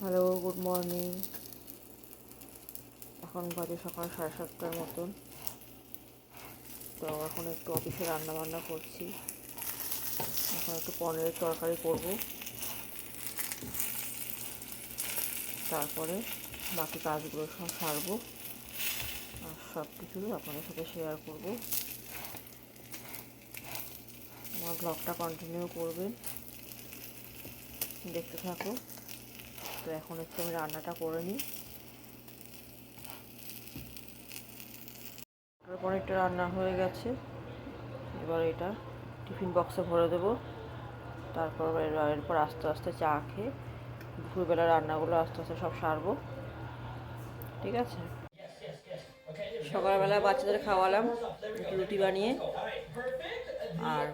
Hello, good morning. এখন বাজে সকাল সাড়ে সাতটার মতন। তো এখন একটু অফিসে রান্না বান্না করছি। এখন একটু পনিরের তরকারি করব। তারপরে বাকি কাজগুলো সব সারবো। আর সব কিছু আপনাদের সাথে শেয়ার করব। আমার ব্লগটা কন্টিনিউ করবেন। দেখতে থাকো তো এখন একটু আমি রান্নাটা করে নিই। পনিরটা রান্না হয়ে গেছে। এবার এটা টিফিন বক্সে ভরে দেবো। তারপর এরপর আস্তে আস্তে চা খেয়ে দুপুরবেলা রান্নাগুলো আস্তে আস্তে সব সারবো। ঠিক আছে? সকালবেলা বাচ্চাদের খাওয়ালাম রুটি বানিয়ে। আর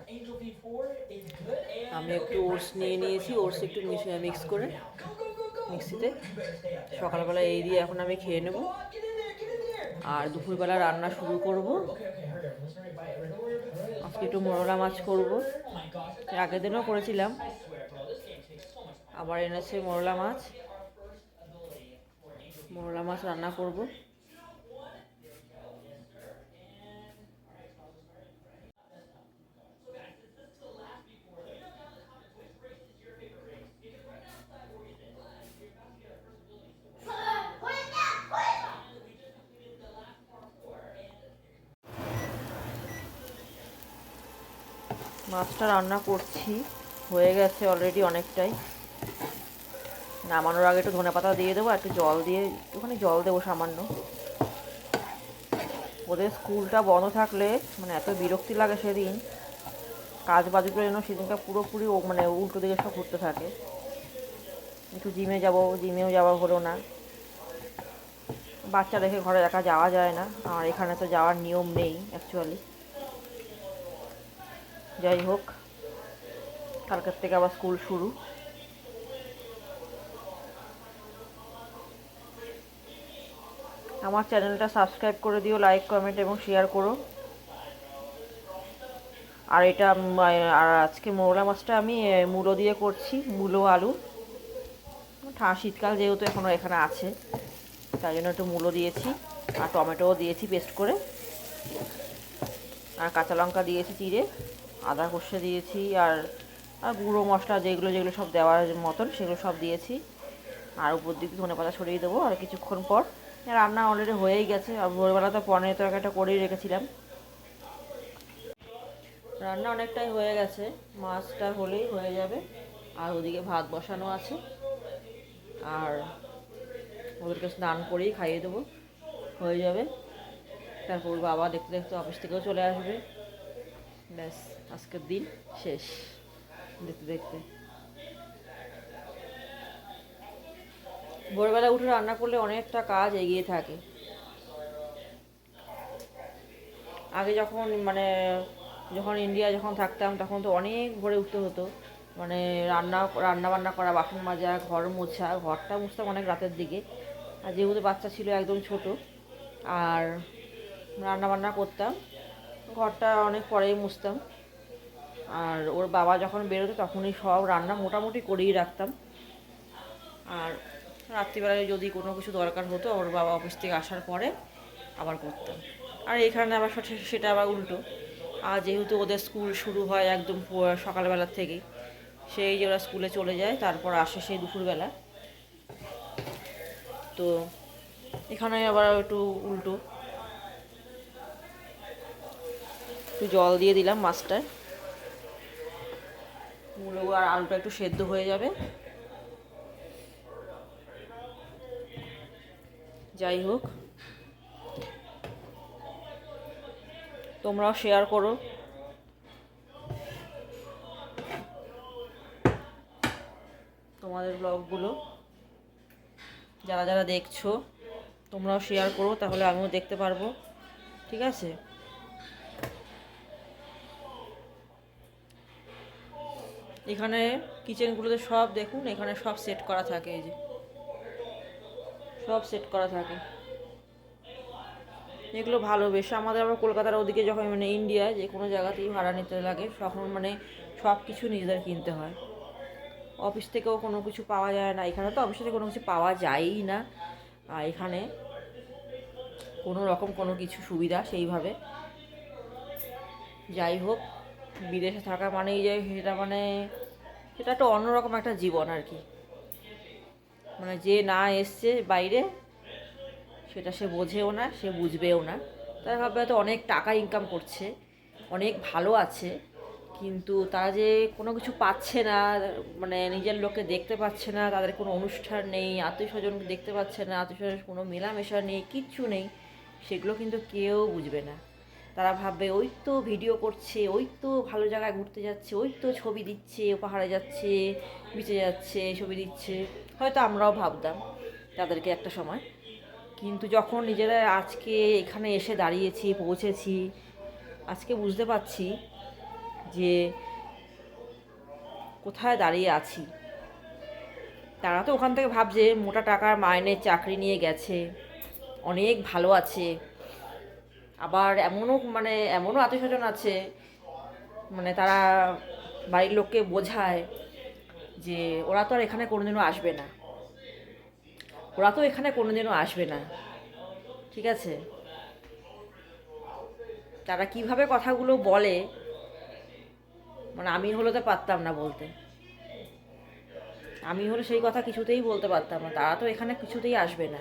আমি একটু ওটস নিয়ে নিয়েছি, ওটস একটু মিশিয়ে মিক্স করে। মিক্সিতে। সকালবেলা এই দিয়ে এখন আমি খেয়ে নেব। আর দুপুরবেলা রান্না শুরু করব। আজকে একটু মরলা মাছ করব। আগের দিনও করেছিলাম। আবার এনেছে মরলা মাছ। মরলা মাছ রান্না করব। মাছটা রান্না করছি। হয়ে গেছে অলরেডি অনেকটাই। নামানোর আগে একটু ধনে পাতা দিয়ে দেবো একটু জল দিয়ে, একটুখানি জল দেবো সামান্য। ওদের স্কুলটা বন্ধ থাকলে মানে এত বিরক্তি লাগে সেদিন। কাজ বাজগুলো যেন সেদিনটা পুরোপুরি মানে উল্টো দিকে সব ঘুরতে থাকে। একটু জিমে যাব, জিমেও যাওয়া হলো না। বাচ্চা রেখে ঘরে একা যাওয়া যায় না। আর এখানে তো যাওয়ার নিয়ম নেই অ্যাকচুয়ালি যাই হোক কালকের থেকে আবার স্কুল শুরু। আমার চ্যানেলটা সাবস্ক্রাইব করে দিও, লাইক, কমেন্ট এবং শেয়ার করো। আর এটা, আর আজকে মোরলা মাছটা আমি মূলো দিয়ে করছি, মূলো আলু। শীতকাল যেহেতু এখনও এখানে আছে, তাই জন্য একটু মূলো দিয়েছি, আর টমেটোও দিয়েছি পেস্ট করে। আর কাঁচা লঙ্কা দিয়েছি, চিড়ে। আদা কষে দিয়েছি আর আর গুঁড়ো মশলা যেগুলো যেগুলো সব দেওয়ার মতন সেগুলো সব দিয়েছি। আর উপর দিকে ধনে পাতা ছড়িয়ে দেবো আর কিছুক্ষণ পর। রান্না অলরেডি হয়েই গেছে। আর ভোরবেলা তো পনির তরকারিটা করেই রেখেছিলাম। রান্না অনেকটাই হয়ে গেছে। মাছটা হলেই হয়ে যাবে। আর ওদিকে ভাত বসানো আছে। আর ওদেরকে স্নান করেই খাইয়ে দেবো। হয়ে যাবে। তারপর বাবা দেখতে দেখতে অফিস থেকেও চলে আসবে। ব্যাস আজকের দিন শেষ। দেখতে দেখতে। ভোরবেলা উঠে রান্না করলে অনেকটা কাজ এগিয়ে থাকে। আগে যখন মানে যখন ইন্ডিয়া যখন থাকতাম, তখন তো অনেক ভোরে উঠতে হতো। মানে রান্না রান্না বান্না করা, বাসন মাজা, ঘর মোছা, ঘরটা মুছতাম অনেক রাতের দিকে। আর যেহেতু বাচ্চা ছিল একদম ছোট, আর রান্না বান্না করতাম ঘরটা অনেক পরেই মুছতাম। আর ওর বাবা যখন বেরোতো তখনই সব রান্না মোটামুটি করেই রাখতাম। আর রাত্রিবেলায় যদি কোনো কিছু দরকার হতো, ওর বাবা অফিস থেকে আসার পরে আবার করতাম। আর এখানে আবার সেটা আবার উল্টো। আর যেহেতু ওদের স্কুল শুরু হয় একদম সকালবেলার থেকেই, সেই যে ওরা স্কুলে চলে যায়, তারপর আসে সেই দুপুরবেলা। তো এখানে আবার একটু উল্টো। একটু জল দিয়ে দিলাম মাছটায় মূলো আর আলুটা একটু সেদ্ধ হয়ে যাবে। যাই হোক। তোমরাও শেয়ার করো। তোমাদের ব্লগগুলো। যারা যারা দেখছ, তোমরাও শেয়ার করো, তাহলে আমিও দেখতে পারব। ঠিক আছে? এখানে কিচেনগুলোতে সব দেখুন, এখানে সব সেট করা থাকে, এই যে। সব সেট করা থাকে। এগুলো ভালো বেশ। আমাদের আবার কলকাতার ওদিকে যখন মানে ইন্ডিয়ায় যে কোনো জায়গাতেই ভাড়া নিতে লাগে, তখন মানে সব কিছু নিজেদের কিনতে হয়। অফিস থেকেও কোনো কিছু পাওয়া যায় না। এখানে তো অফিস থেকে কোনো কিছু পাওয়া যায়ই না। আর এখানে কোনো রকম কোনো কিছু সুবিধা সেইভাবে। যাই হোক বিদেশে থাকা মানেই যে সেটা মানে সেটা একটা অন্যরকম একটা জীবন আর কি। মানে যে না এসছে বাইরে, সেটা সে বোঝেও না, সে বুঝবেও না। তারা ভাববে হয়তো অনেক টাকা ইনকাম করছে, অনেক ভালো আছে, কিন্তু তারা যে কোনো কিছু পাচ্ছে না মানে নিজের লোককে দেখতে পাচ্ছে না, তাদের কোনো অনুষ্ঠান নেই আত্মীয় স্বজনকে দেখতে পাচ্ছে না আত্মীয় স্বজন কোনো মেলামেশা নেই, কিচ্ছু নেই, সেগুলো কিন্তু কেউ বুঝবে না। তারা ভাববে, ওই তো ভিডিও করছে, ওই তো ভালো জায়গায় ঘুরতে যাচ্ছে, ওই তো ছবি দিচ্ছে পাহাড়ে যাচ্ছে বিচে যাচ্ছে, ছবি দিচ্ছে। হয়তো আমরাও ভাবতাম তাদেরকে একটা সময়। কিন্তু যখন নিজেরা আজকে এখানে এসে দাঁড়িয়েছি, পৌঁছেছি, আজকে বুঝতে পারছি যে কোথায় দাঁড়িয়ে আছি। তারা তো ওখান থেকে ভাবছে, মোটা টাকার মাইনের চাকরি নিয়ে গেছে, অনেক ভালো আছে। আবার এমনও মানে এমনও আত্মীয় স্বজন আছে মানে তারা বাড়ির লোককে বোঝায় যে ওরা তো আর এখানে কোনোদিনও আসবে না। ওরা তো এখানে কোনোদিনও আসবে না। ঠিক আছে? তারা কীভাবে কথাগুলো বলে মানে আমি হলে তো পারতাম না বলতে। আমি হলে সেই কথা কিছুতেই বলতে পারতাম না। তারা তো এখানে কিছুতেই আসবে না।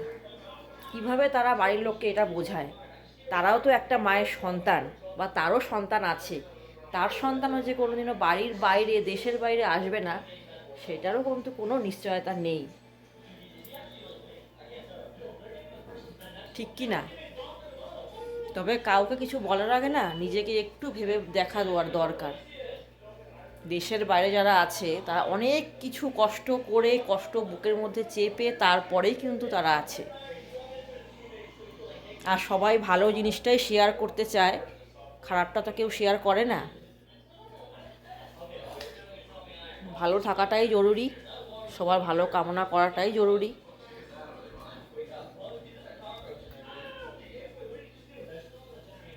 কীভাবে তারা বাড়ির লোককে এটা বোঝায়? তারাও তো একটা মায়ের সন্তান বা তারও সন্তান আছে। তার সন্তানও যে কোনোদিনও বাড়ির বাইরে, দেশের বাইরে আসবে না, সেটারও কিন্তু কোনো নিশ্চয়তা নেই। ঠিক কি না? তবে কাউকে কিছু বলার আগে না, নিজেকে একটু ভেবে দেখা দেওয়ার দরকার। দেশের বাইরে যারা আছে, তারা অনেক কিছু কষ্ট করে, কষ্ট বুকের মধ্যে চেপে তারপরেই কিন্তু তারা আছে। আর সবাই ভালো জিনিসটাই শেয়ার করতে চায়। খারাপটা তো কেউ শেয়ার করে না। ভালো থাকাটাই জরুরি, সবার ভালো কামনা করাটাই জরুরি।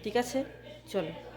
ঠিক আছে? চলো।